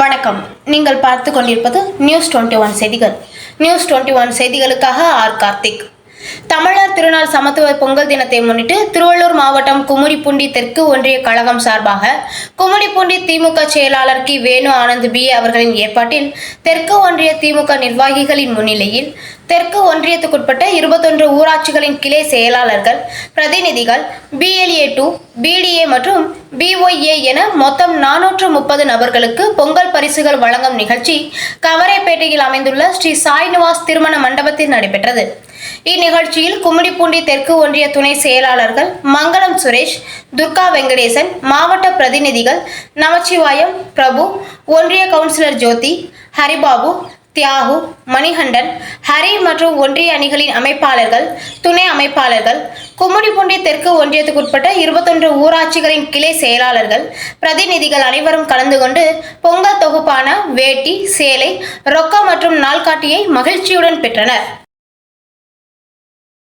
வணக்கம். நீங்கள் பார்த்து கொண்டிருப்பது நியூஸ் டுவெண்ட்டி ஒன் செய்திகள். நியூஸ் டுவெண்ட்டி ஒன் செய்திகளுக்காக ஆர் கார்த்திக். தமிழர் திருநாள் சமத்துவ பொங்கல் தினத்தை முன்னிட்டு திருவள்ளூர் மாவட்டம் குமுடிப்பூண்டி தெற்கு ஒன்றிய கழகம் சார்பாக குமுடிப்பூண்டி திமுக செயலாளர் கி. வேணு ஆனந்த் பி. அவர்களின் ஏற்பாட்டில் தெற்கு ஒன்றிய திமுக நிர்வாகிகளின் முன்னிலையில் தெற்கு ஒன்றியத்துக்குட்பட்ட இருபத்தொன்று ஊராட்சிகளின் கிளை செயலாளர்கள் பிரதிநிதிகள் பிஎல்ஏ டூ பிடிஏ மற்றும் பிஒய்ஏ என மொத்தம் நானூற்று முப்பது நபர்களுக்கு பொங்கல் பரிசுகள் வழங்கும் நிகழ்ச்சி கவரைப்பேட்டையில் அமைந்துள்ள ஸ்ரீ சாய்நிவாஸ் திருமண மண்டபத்தில் நடைபெற்றது. இந்நிகழ்ச்சியில் கும்மிடிப்பூண்டி தெற்கு ஒன்றிய துணை செயலாளர்கள் மங்களம் சுரேஷ் துர்கா வெங்கடேசன் மாவட்ட பிரதிநிதிகள் நமச்சிவாயம் பிரபு ஒன்றிய கவுன்சிலர் ஜோதி ஹரிபாபு தியாகு மணிகண்டன் ஹரி மற்றும் ஒன்றிய அணிகளின் அமைப்பாளர்கள் துணை அமைப்பாளர்கள் கும்மிடிப்பூண்டி தெற்கு ஒன்றியத்துக்குட்பட்ட இருபத்தொன்று ஊராட்சிகளின் கிளை செயலாளர்கள் பிரதிநிதிகள் அனைவரும் கலந்து கொண்டு பொங்கல் தொகுப்பான வேட்டி சேலை ரொக்கம் மற்றும் நாள்காட்டியை மகிழ்ச்சியுடன் பெற்றனர்.